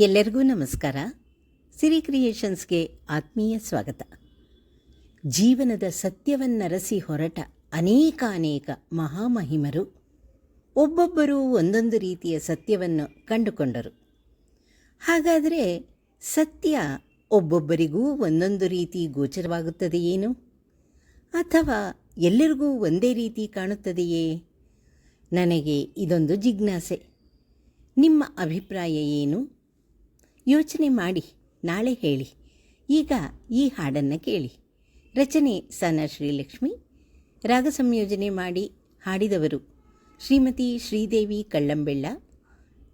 ಎಲ್ಲರಿಗೂ ನಮಸ್ಕಾರ. ಸಿರಿ ಕ್ರಿಯೇಷನ್ಸ್ಗೆ ಆತ್ಮೀಯ ಸ್ವಾಗತ. ಜೀವನದ ಸತ್ಯವನ್ನರಸಿ ಹೊರಟ ಅನೇಕ ಅನೇಕ ಮಹಾಮಹಿಮರು ಒಬ್ಬೊಬ್ಬರು ಒಂದೊಂದು ರೀತಿಯ ಸತ್ಯವನ್ನು ಕಂಡುಕೊಂಡರು. ಹಾಗಾದರೆ ಸತ್ಯ ಒಬ್ಬೊಬ್ಬರಿಗೂ ಒಂದೊಂದು ರೀತಿ ಗೋಚರವಾಗುತ್ತದೆಯೇನು? ಅಥವಾ ಎಲ್ಲರಿಗೂ ಒಂದೇ ರೀತಿ ಕಾಣುತ್ತದೆಯೇ? ನನಗೆ ಇದೊಂದು ಜಿಜ್ಞಾಸೆ. ನಿಮ್ಮ ಅಭಿಪ್ರಾಯ ಏನು? ಯೋಚನೆ ಮಾಡಿ, ನಾಳೆ ಹೇಳಿ. ಈಗ ಈ ಹಾಡನ್ನು ಕೇಳಿ. ರಚನೆ ಸನ ಶ್ರೀಲಕ್ಷ್ಮಿ. ರಾಗ ಸಂಯೋಜನೆ ಮಾಡಿ ಹಾಡಿದವರು ಶ್ರೀಮತಿ ಶ್ರೀದೇವಿ ಕಳ್ಳಂಬೆಳ್ಳ,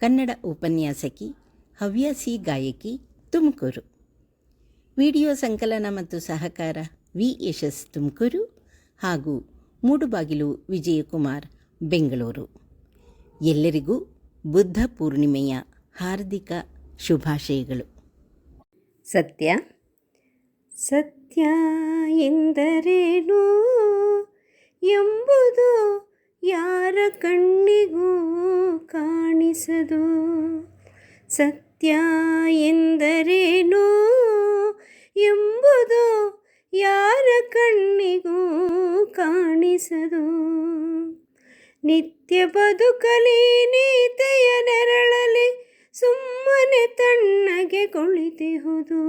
ಕನ್ನಡ ಉಪನ್ಯಾಸಕಿ ಹವ್ಯಾಸಿ ಗಾಯಕಿ ತುಮಕೂರು. ವಿಡಿಯೋ ಸಂಕಲನ ಮತ್ತು ಸಹಕಾರ ವಿ ಯಶಸ್ ತುಮಕೂರು ಹಾಗೂ ಮೂಡುಬಾಗಿಲು ವಿಜಯಕುಮಾರ್ ಬೆಂಗಳೂರು. ಎಲ್ಲರಿಗೂ ಬುದ್ಧ ಪೂರ್ಣಿಮೆಯ ಹಾರ್ದಿಕ ಶುಭಾಶಯಗಳು. ಸತ್ಯ. ಸತ್ಯ ಎಂದರೇನು? ಎಂಬುದು ಯಾರ ಕಣ್ಣಿಗೂ ಕಾಣಿಸದು? ಸತ್ಯ ಎಂದರೇನು? ಎಂಬುದು ಯಾರ ಕಣ್ಣಿಗೂ ಕಾಣಿಸದು? ನಿತ್ಯ ಬದುಕಲಿ, ನೀತೆಯ ನೆರಳಲಿ ಸುಮ್ಮನೆ ತಣ್ಣಗೆ ಕುಳಿತಿಹುದು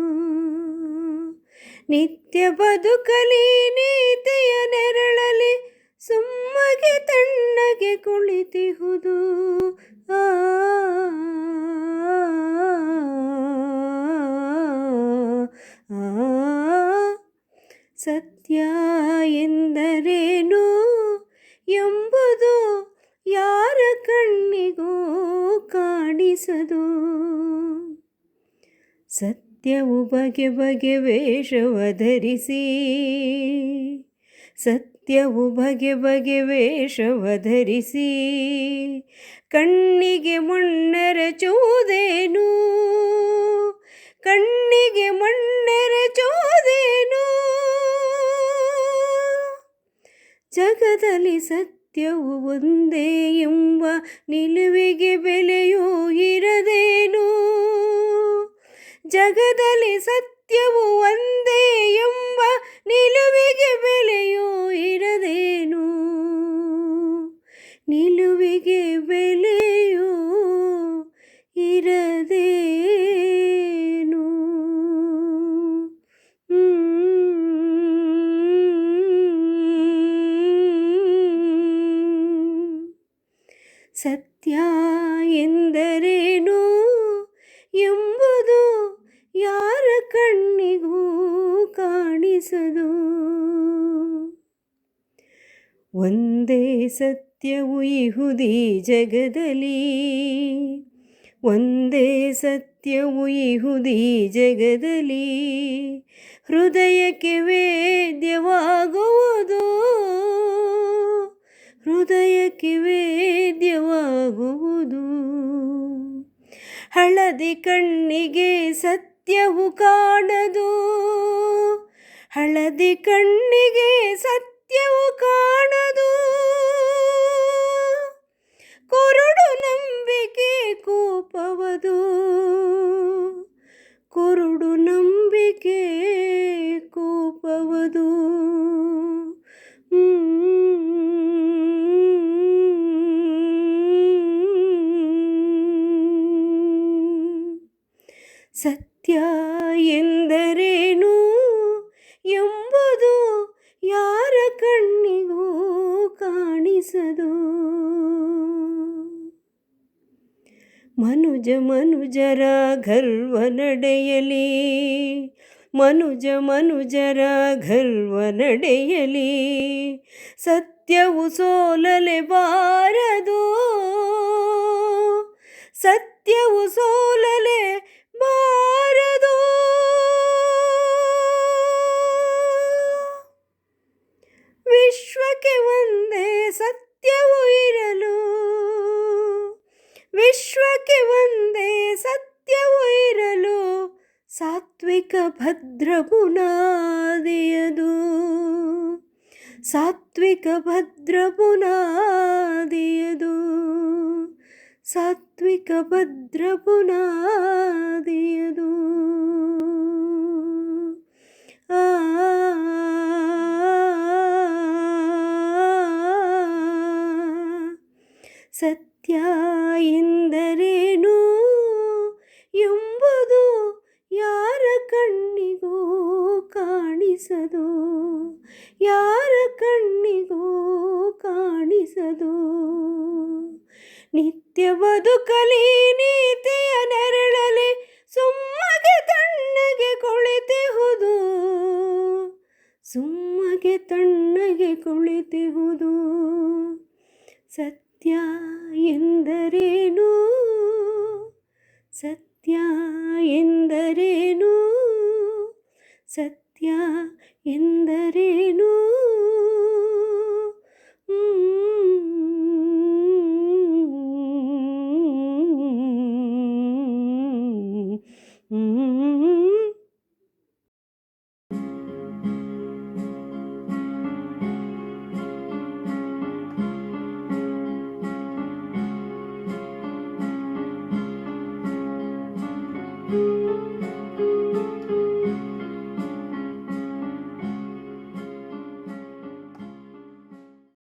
ನಿತ್ಯ ಬದುಕಲಿ ನೀತೆಯ ನೆರಳಲಿ ಸುಮ್ಮಗೆ ತಣ್ಣಗೆ ಕುಳಿತಿಹುದು ಆ ಸತ್ಯ ಎಂದರೇನು ಎಂಬುದು ಕಾಣಿಸದು ಸತ್ಯವು ಬಗೆ ಬಗೆ ವೇಷವ ಧರಿಸಿ. ಸತ್ಯವು ಬಗೆ ಬಗೆ ವೇಷವ ಧರಿಸಿ. ಕಣ್ಣಿಗೆ ಮಣ್ಣೆರಚುವುದೇನು ಕಣ್ಣಿಗೆ ಮಣ್ಣೆರಚುವುದೇನು ಜಗದಲ್ಲಿ ಸತ್ಯವು ಒಂದೇ ಎಂಬ ನಿಲುವಿಗೆ ಬೆಲೆಯೂ ಇರದೇನು? ಜಗದಲ್ಲಿ ಸತ್ಯವು ಒಂದೇ ಎಂಬ ನಿಲುವಿಗೆ ಬೆಲೆಯೂ ಕಣ್ಣಿಗೂ ಕಾಣಿಸದು. ಒಂದೇ ಸತ್ಯವು ಇಹುದಿ ಜಗದಲ್ಲಿ, ಒಂದೇ ಸತ್ಯವು ಇಹುದಿ ಜಗದಲ್ಲಿ, ಹೃದಯಕ್ಕೆ ವೇದ್ಯವಾಗುವುದು. ಹೃದಯಕ್ಕೆ ವೇದ್ಯವಾಗುವುದು. ಹಳದಿ ಕಣ್ಣಿಗೆ ಸತ್ಯವು ಕಾಣದು. ಹಳದಿ ಕಣ್ಣಿಗೆ ಸತ್ಯವು ಕಾಣದು. ಮನುಜ ಮನುಜರ ಗರ್ವ ನಡೆಯಲಿ. ಮನುಜ ಮನುಜರ ಗರ್ವ ನಡೆಯಲಿ. ಸತ್ಯವು ಸೋಲಲೆ ಬಾರದು. ಸತ್ಯವು ಸೋಲಲೆ ವಿಶ್ವಕ್ಕೆ ಒಂದೇ ಸತ್ಯವು ಇರಲು ಸಾತ್ವಿಕ ಭದ್ರ ಬುನಾದಿಯದು ಸಾತ್ವಿಕ ಭದ್ರ ಬುನಾದಿಯದು ಸಾತ್ವಿಕ ಸಾತ್ವಿಕ ಭದ್ರ ಬುನಾದಿಯದು ಆ ಸತ್ಯ ಎಂದರೇನು? ಎಂಬುದು ಯಾರ ಕಣ್ಣಿಗೂ ಕಾಣಿಸದು? ಯಾರ ಕಣ್ಣಿಗೂ ಕಾಣಿಸದು? ನಿತ್ಯ ಬದುಕಲಿ ನೀತಿಯ ನೆರಳಲಿ ಸುಮ್ಮಗೆ ತಣ್ಣಗೆ ಕುಳಿತಿಹುದು? ಸುಮ್ಮಗೆ ತಣ್ಣಗೆ ಕುಳಿತಿಹುದು? ಸತ್ಯ ಎಂದರೇನು ಸತ್ಯ ಎಂದರೇನು ಸತ್ಯ ಎಂದರೇನು